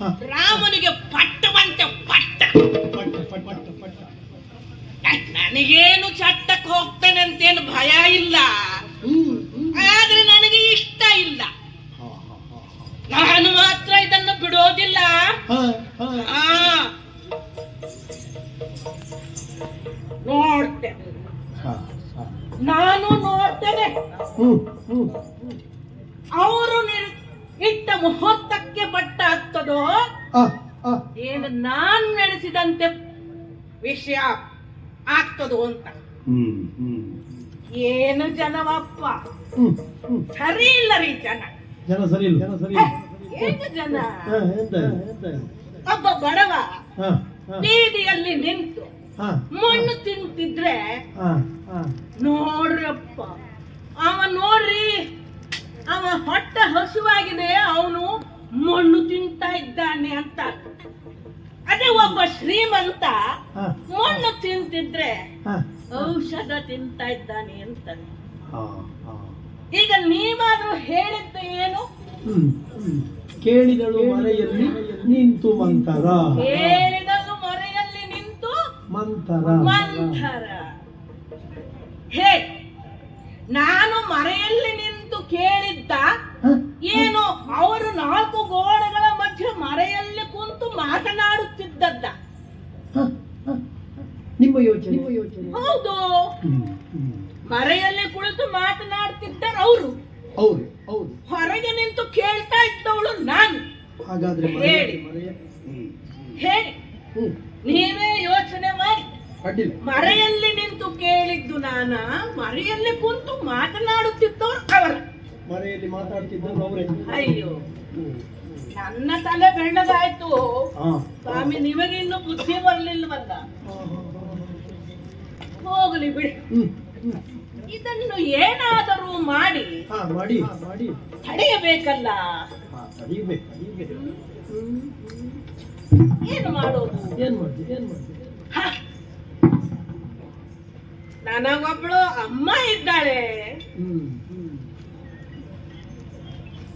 ರಾಮನಿಗೆ ಪಟ್ಟವಂತೆ ಪಟ್ಟ. ನನಗೇನು ಚಟ್ಟಕ್ಕೆ ಹೋಗ್ತಾನೆ ಅಂತೇನು ಭಯ ಇಲ್ಲ. ಆದ್ರೆ ನನಗೆ ಇಷ್ಟ ಇಲ್ಲ. ನಾನು ಮಾತ್ರ ಇದನ್ನು ಬಿಡೋದಿಲ್ಲ. ನೋಡ್ತೇನೆ. ನಾನು ನೋಡ್ತೇನೆ. ಅವರು ಇಟ್ಟ ಮುಹೂರ್ತಕ್ಕೆ ಪಟ್ಟ ಆಗ್ತದೋ ಏನು ನಾನ್ ನಡೆಸಿದಂತೆ ವಿಷಯ ಆಗ್ತದೋ ಅಂತ. ಏನು ಜನವಪ್ಪ? ಸರಿ ಇಲ್ಲ ರೀ ಜನ. ಜನ ಸರಿ ಇಲ್ಲ. ಜನ ಸರಿ ಇಲ್ಲ. ಏನು ಜನ? ಒಬ್ಬ ಬಡವ ಹಾ ಹಾ. ಬೀದಿಯಲ್ಲಿ ನಿಂತು ಹಾ ಮಣ್ಣು ತಿಂತಿದ್ರೆ ಹಾ ಹೊಟ್ಟೆ ಹಸುವಾಗಿದೆ ಅವನು ಮಣ್ಣು ತಿಂತ ಇದ್ದಾನೆ ಅಂತ. ಅದೇ ಒಬ್ಬ ಶ್ರೀಮಂತ ಮಣ್ಣು ತಿಂತಿದ್ರೆ ಔಷಧ ತಿಂತ ಇದ್ದಾನೆ ಅಂತ ಈಗ ನೀವಾದ್ರೂ ಹೇಳಿದ್ದು ಏನು? ಕೇಳಿದಳು ಮರೆಯಲ್ಲಿ ನಿಂತು ಮಂತರ ಹೇಳಿದಳು ಮರೆಯಲ್ಲಿ ನಿಂತು ಮಂತರ ಮಂತರ ಹೇ ನಾನು ಮರೆಯಲ್ಲಿ ನಿಂತು ಕೇಳಿದ್ದ ಹ? ಏನು ಅವರು ನಾಲ್ಕು ಗೋಡೆಗಳ ಮಧ್ಯೆ ಮರೆಯಲ್ಲಿ ಕುಂತು ಹ? ನಿಮ್ಮ ಯೋಚನೆ. ಹೌದು. ಮರೆಯಲ್ಲಿ ಕುಳಿತು ಮಾತನಾಡ್ತಿದ್ದಾರೆ ಅವರು. ಹೌದು ಹೌದು. ಹೊರಗೆ ನಿಂತು ಕೇಳ್ತಾ ಇದ್ದವಳು ನಾನು. ಹಾಗಾದ್ರೆ ಹೇಳಿ. ಹೇಳಿ. ನೀವೇ ಯೋಚನೆ ಮಾಡಿ. ಅಡ್ಡಿಲ್ಲ ಮರೆಯಲ್ಲಿ ನಿಂತು ಕೇಳಿದ್ದು ನಾನ? ಮರೆಯಲ್ಲಿ ಕುಂತು ಮಾತನಾಡುತ್ತಿದ್ದವರು ಅವರು. ಮರೆಯಲ್ಲಿ ಮಾತಾಡ್ತಿದ್ರು ಅವರೇ. ಅಯ್ಯೋ ನನ್ನ ತಲೆ ಬೆಳ್ಳಗಾಯ್ತು. ಸ್ವಾಮಿ ನಿಮಗೆ ಇನ್ನು ಬುದ್ಧಿ ಬರ್ಲಿಲ್ವಲ್ಲ? ಹೋಗ್ಲಿ ಬಿಡಿ. ಇದನ್ನು ಏನಾದರೂ ಮಾಡಿ ಮಾಡಿ ಮಾಡಿ. ತಡೆಯಬೇಕಲ್ಲ? ಏನು ಮಾಡೋದು? ಏನ್ ಮಾಡ್ತೀವಿ ಏನ್. ನನಗೊಬ್ಳು ಅಮ್ಮ ಇದ್ದಾಳೆ. ಹ್ಮ್.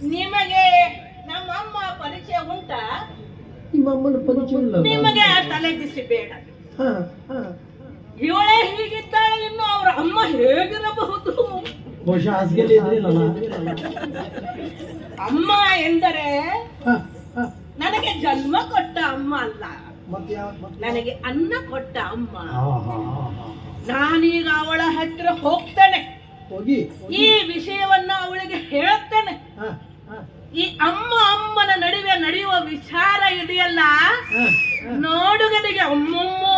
ನಿಮಗೆ ನಮ್ಮಮ್ಮ ಪರಿಚಯ ಉಂಟಾ? ನಿಮ್ಮಮ್ಮನ ಪರಿಚಯ ಇಲ್ಲ ನಿಮಗೆ ಆ ತಲೆ ಬಿಸಿ ಬೇಡ. ಇವಳೇ ಹೀಗಿದ್ದಾಳೆ ಇನ್ನು ಅವರ ಅಮ್ಮ ಹೇಗಿರಬಹುದು? ಬಹುಶಃ ಹಾಸಿಗೆಯಲ್ಲಿ ಇದ್ರಿಲ್ಲಲ್ಲ ಅಮ್ಮ ಎಂದರೆ ನನಗೆ ಜನ್ಮ ಕೊಟ್ಟ ಅಮ್ಮ ಅಲ್ಲ. ನನಗೆ ಅನ್ನ ಕೊಟ್ಟ ಅಮ್ಮ. ನಾನೀಗ ಅವಳ ಹತ್ರ ಹೋಗ್ತೇನೆ. ಹೋಗಿ ಈ ವಿಷಯವನ್ನ ಅವಳಿಗೆ ಹೇಳ್ತೇನೆ ಹಾ ಹಾ. ಈ ಅಮ್ಮ ಅಮ್ಮನ ನಡುವೆ ನಡೆಯುವ ವಿಚಾರ ಇದೆಯಲ್ಲ? ನೋಡುಗರಿಗೆ ನೋಡುಗನಿಗೆ ಅಮ್ಮಮ್ಮೋ!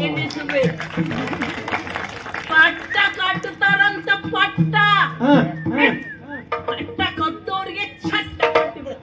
ಎನ್ನಿಸಬೇಕು ಪಟ್ಟ ಕಟ್ಟುತ್ತಾರಂತ ಪಟ್ಟ.